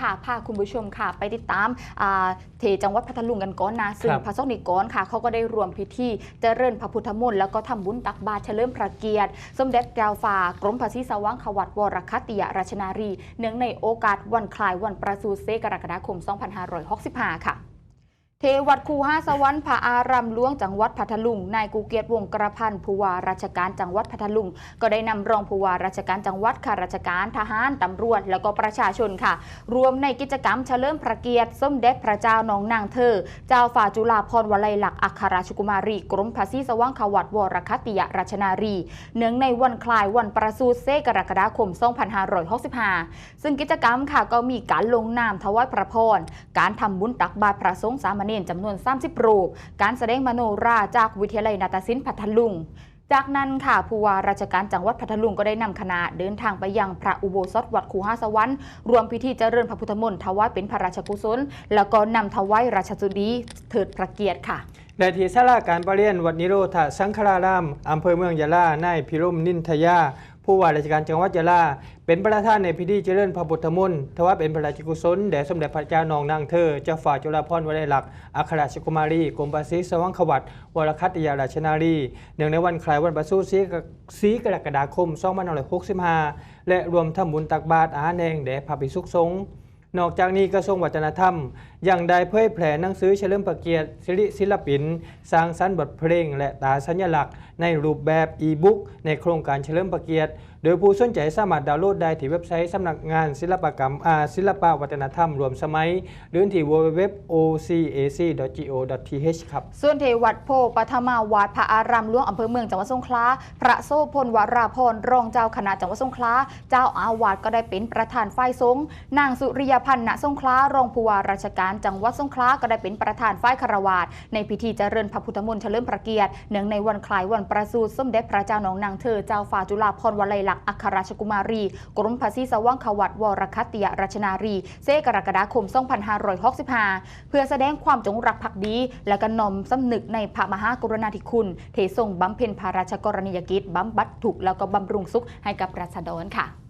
ค่ะพาคุณผู้ชมค่ะ ไปติดตามอ่าเทจังหวัดพัทลุงกันก่อนนะซึ่งครับพระสงฆ์นิกรค่ะเขาก็ได้รวมพิธีเจริญพระพุทธมนต์แล้วก็ทำบุญตักบาตรเฉลิมพระเกียรติ สมเด็จเจ้าฟ้ากรมพระศรีสว่างขวัตวรคัตติยราชนารี เนื่องในโอกาสวันคล้ายวันประสูติเซกรกฎาคม 2565 ค่ะ เทวัดคูห้าสวรรค์พระอารามหลวงจังหวัดพัทลุง นายกูเกียรติวงกระพันผู้ว่าราชการจังหวัดพัทลุง ก็ได้นำรองผู้ว่าราชการจังหวัดข้าราชการทหารตำรวจ แล้วก็ประชาชนค่ะ รวมในกิจกรรมเฉลิมพระเกียรติสมเด็จพระเจ้าน้องนางเธอ เจ้าฝ่าจุฬาภรวลัยลักอัครราชกุมารี กรมพระศรีสว่างขวัตวรคติยราชนารี เนื่องในวันคลายวันประสูติเซกรกฎาคม 2565 ซึ่งกิจกรรมค่ะก็มีการลงนามถวายพระพรการทำบุญตักบาตรพระสงฆ์สามเณรจำนวน 30 รูป การแสดงมโนราจากวิทยาลัยนาฏศิลป์พัทลุงจากนั้นค่ะผู้ว่าราชการจังหวัดพัทลุงก็ได้นำคณะเดินทางไปยังพระอุโบสถวัดคูหาสวรรค์รวมพิธีเจริญพระพุทธมนต์ถวายเป็นพระราชกุศล แล้วก็นำถวายราชสุดีเถิดพระเกียรติค่ะและที่สาราการประเรียนวัดนิโรธาสังฆรารามอำเภอเมืองยะลานายพิรมนินทยา ผู้ว่าราชการจังหวัดยะลา เป็นประธานในพิธีเจริญพระพุทธมนต์ถวาเป็นพระราชกุศลแด่สมเด็จพระเจ้านองนางเธอเจ้าฝ่าจุฬาภรณ์วลัยลักษณ์อัครราชกุมารีกรมประสิทธิ์สว่างขวัตวรคัติยาราชนารีเนื่องในวันคล้ายวันประสูติศรีกรกฎาคม2565และรวมทำบุญตักบาตรอาหารแห้งแด่พระภิกษุสงฆ์นอกจากนี้กระทรวงวัฒนธรรม ยังได้เผยแผ่หนังสือเฉลิมพระเกียรติศิริศิลปิน สร้างสรรค์บทเพลง และตาสัญลักษณ์ ในรูปแบบอีบุ๊กในโครงการเฉลิมพระเกียรติ โดยผู้สนใจสามารถดาวน์โหลดได้ที่เว็บไซต์สำนักงานศิลปกรรมอาศิลปวัฒนธรรมรวมสมัย หรือที่ www.ocac.go.th ครับ ส่วนเทวัดโพปฐมาวาดพระอารามหลวงอำเภอเมืองจังหวัดสงขลาพระโสพลวราพรรองเจ้าคณะจังหวัดสงขลาเจ้าอาวาสก็ได้เป็นประธานฝ่ายสงฆ์นางสุริยพันธ์ณสงขลารองผู้ว่าราชการจังหวัดสงขลาก็ได้เป็นประธานฝ่ายคารวาสในพิธีเจริญพระพุทธมนต์เฉลิมพระเกียรติเนื่องในวันคล้ายวันประสูติสมเด็จพระเจ้าหนองนางเธอเจ้าฝ่าจุฬาภรณ์วลัยลักษณ์อัครราชกุมารี กรมพระศรีสว่างขวัตวรคัตติยราชนารีเซกรกฎาคม 2565 เพื่อแสดงความจงรักภักดี และก็นอมสำนึกในพระมหากรุณาธิคุณ เททรงบำเพ็ญพระราชกรณียกิจบำบัดทุกแล้วก็บำรุงสุขให้กับราษฎรค่ะ